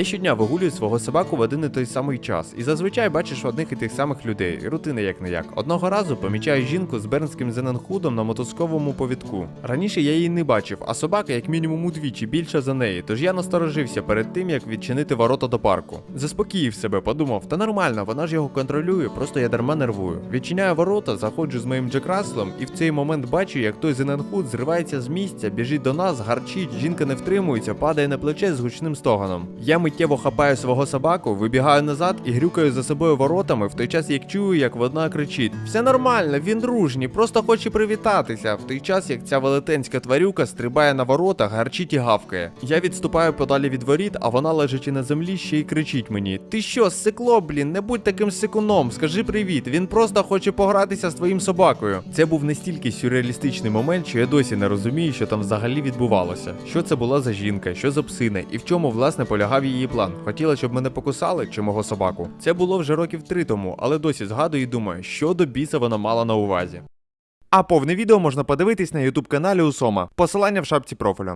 Я щодня вигулюю свого собаку в один і той самий час, і зазвичай бачиш одних і тих самих людей, рутина як не як. Одного разу помічаю жінку з бернським зененхудом на мотузковому повідку. Раніше я її не бачив, а собака як мінімум удвічі більша за неї, тож я насторожився перед тим, як відчинити ворота до парку. Заспокоїв себе, подумав, та нормально, вона ж його контролює, просто я дарма нервую. Відчиняю ворота, заходжу з моїм Джек Расселом, і в цей момент бачу, як той зененхуд зривається з місця, біжить до нас, гарчить, жінка не втримується, падає на плече з гучним стоганом. Я миттєво хапаю свого собаку, вибігаю назад і грюкаю за собою воротами, в той час як чую, як вона кричить: Все нормально, він дружній, просто хоче привітатися. В той час, як ця велетенська тварюка стрибає на воротах, гарчить і гавкає. Я відступаю подалі від воріт, а вона лежачи на землі ще й кричить мені: Ти що, сикло, блін, не будь таким сикуном, скажи привіт. Він просто хоче погратися з твоїм собакою. Це був настільки сюрреалістичний момент, що я досі не розумію, що там взагалі відбувалося. Що це була за жінка, що за псина, і в чому власне полягав її план. Хотіла, щоб мене покусали чи мого собаку. Це було вже років три тому, але досі згадую і думаю, що до біса вона мала на увазі. А повне відео можна подивитись на ютуб каналі Усома. Посилання в шапці профілю.